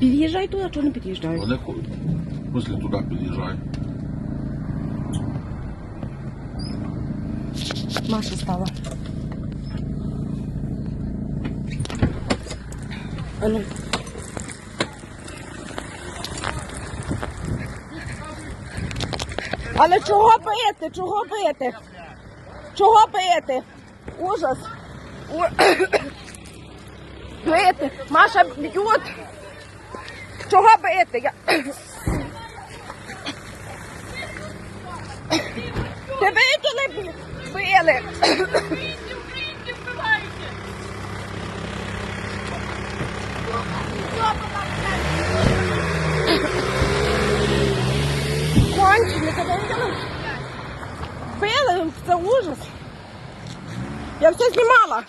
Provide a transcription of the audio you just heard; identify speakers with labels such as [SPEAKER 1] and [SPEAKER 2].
[SPEAKER 1] Під'їжджай туди, чого не під'їжджаєш?
[SPEAKER 2] Вони ходять. Після туди під'їжджають.
[SPEAKER 1] Маша стала. А ну. Але чого бити? Чого бити? Чого бити? Ужас. Бити. Маша б'ють. Чого бити? Я... Ти виділи? Били. Кончені, ти виділи? Били, це ужас. Я все знімала.